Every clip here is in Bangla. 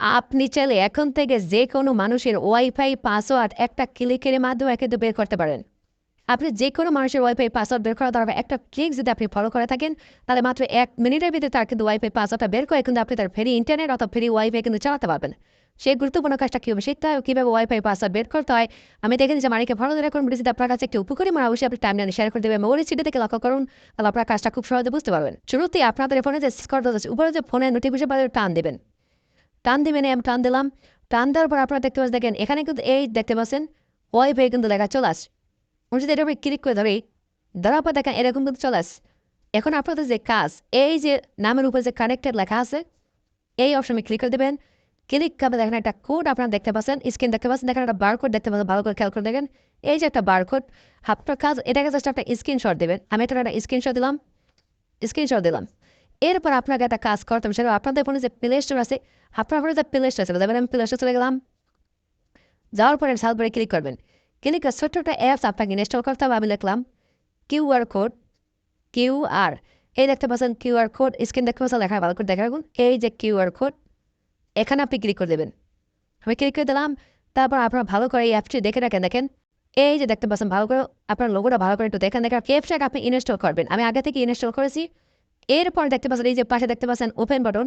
আপনি চাইলে এখন থেকে যে কোনো মানুষের ওয়াইফাই পাসওয়ার্ড একটা ক্লিকের মাধ্যমে কিন্তু বের করতে পারেন। আপনি যে কোনো মানুষের ওয়াইফাই পাসওয়ার্ড বের করা দরকার, একটা ক্লিক যদি আপনি ফলো করে থাকেন, তাহলে মাত্র এক মিনিটের ভিতরে তার কিন্তু ওয়াইফাই পাসওয়ার্ডটা বের করে কিন্তু আপনি তার ফ্রি ইন্টারনেট অথবা ফ্রি ওয়াইফাই কিন্তু চালাতে পারবেন। সেই গুরুত্বপূর্ণ কাজটা কীভাবে শিখতে হয় কীভাবে ওয়াইফাই পাসওয়ার্ড বের করতে হয়, আমি দেখে যে মারিকে ভালো করুন যদি আপনার কাছে একটু উপকারী মানে অবশ্যই আপনি টাইম শেয়ার করে দেবেন মোবাইল সিটি থেকে লক্ষ্য করুন, তাহলে আপনার কাজটা খুব সহজে বুঝতে পারবেন। শুরুতেই আপনাদের ফোনে যে স্কট উপরে যে ফোনে নোটিফিকেশন টান দেবেন। টান দিবেন আমি টান দিলাম টান দেওয়ার পর আপনারা দেখতে পাচ্ছেন দেখেন এখানে কিন্তু এই দেখতে পাচ্ছেন ওয়াইফাই কিন্তু লেখা চলে আস আমি যদি এটার উপরে ক্লিক করে ধরি ধরার পর দেখেন এরকম কিন্তু চলে আস এখন আপনাদের যে কাজ এই যে নামের উপরে যে কানেক্টেড লেখা আছে এই অপশনে ক্লিক করে দেবেন ক্লিক করে দেখেন একটা কোড আপনারা দেখতে পাচ্ছেন স্ক্রিন দেখতে পাচ্ছেন দেখেন একটা বারকোড দেখতে পাচ্ছেন ভালো করে খেয়াল করে দেখেন এই যে একটা বারকোড আপনার কাজ এটাকে জাস্ট একটা স্ক্রিনশট দেবেন আমি এটা একটা স্ক্রিনশট দিলাম স্ক্রিনশট দিলাম এরপর আপনাকে একটা কাজ করতে হবে, সেটা আপনাদের ফোনে যে প্লে স্টোর আছে, আপনার ফোনে যে প্লে স্টোর আছে আমি প্লে স্টোর চলে গেলাম। যাওয়ার পরে সালবারে ক্লিক করবেন। ক্লিক করে ছোট্ট একটা অ্যাপস আপনাকে ইনস্টল করতে হবে, আমি লিখলাম কিউআর কোড কিউআর এই দেখতে পাচ্ছেন কিউআর কোড স্ক্রিন দেখতে পাচ্ছেন, লেখা ভালো করে দেখা রাখুন। এই যে কিউআর কোড এখানে আপনি ক্লিক করে দেবেন। আমি ক্লিক করে দিলাম, তারপর আপনারা ভালো করে এই অ্যাপটি দেখে রাখেন, দেখেন। এই যে দেখতে পাচ্ছেন, ভালো করে আপনার লোগোটা ভালো করে একটু দেখেন দেখেন অ্যাপসটাকে আপনি ইনস্টল করবেন। আমি আগে থেকে ইনস্টল করেছি এরপর দেখতে পাচ্ছেন, এই যে পাশে দেখতে পাচ্ছেন ওপেন বাটন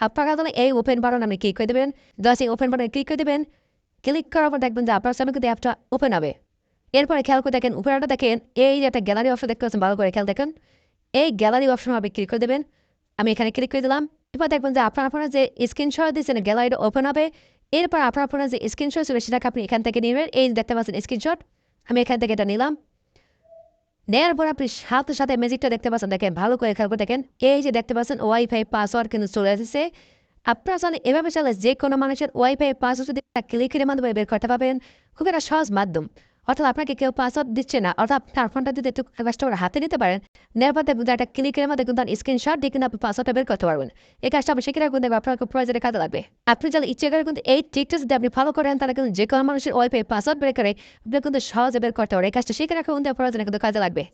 আপনার তাহলে এই ওপেন বাটন আপনি ক্লিক করে দেবেন। জাস্ট এই ওপেন বাটনে ক্লিক করে দেবেন। ক্লিক করার পর দেখবেন যে আপনার সামনে কিন্তু অ্যাপটা ওপেন হবে। এরপরে খেয়াল করে দেখেন উপরেটা দেখেন, এই যে একটা গ্যালারি অপশন দেখতে পাচ্ছেন, ভালো করে খেয়াল দেখেন। এই গ্যালারি অপশন আপনি ক্লিক করে দেবেন। আমি এখানে ক্লিক করে দিলাম। এরপর দেখবেন যে আপনার আপনার যে স্ক্রিনশট দিয়েছেন গ্যালারিটা ওপেন হবে। এরপর আপনার আপনার যে স্ক্রিনশট ছিল, সেটাকে আপনি এখান থেকে নেবেন। এই দেখতে পাচ্ছেন স্ক্রিনশট আমি এখান থেকে এটা নিলাম। নেওয়ার পর আপনি সাথে সাথে ম্যাজিকটা দেখতে পাচ্ছেন। দেখেন, ভালো করে খেয়াল করে দেখেন। এই যে দেখতে পাচ্ছেন, ওয়াইফাই পাসওয়ার্ড কিন্তু চলে এসেছে। আপনারা জানেন এভাবে চাইলে যে কোনো মানুষের ওয়াইফাই পাসওয়ার্ড যদি ক্লিকের মাধ্যমে বের করতে পারবেন, খুব একটা সহজ মাধ্যম। অর্থাৎ আপনাকে কেউ পাসওয়ার্ড দিচ্ছে না, অর্থাৎ আপনার ফোনটা যদি একটু কাজটা করে হাতে নিতে পারেন নেওয়ার পর একটা ক্লিকের মধ্যে কিন্তু স্ক্রিনশট দিয়ে কিন্তু আপনি পাসওয়ার্ডটা বের করতে পারবেন। এই কাজটা আপনি শিখে রাখবেন আপনার খুব প্রয়োজনে কাজে লাগবে। আপনি যারা ইচ্ছে করে কিন্তু এই টিকটা যদি আপনি ফলো করেন, তাহলে কিন্তু যে কোনো মানুষের ওয়াইফাই পাসওয়ার্ড বের করে আপনি কিন্তু সহজে বের করতে পারেন এই কাজটা শিখে রাখবেন প্রয়োজনে কিন্তু কাজে লাগবে।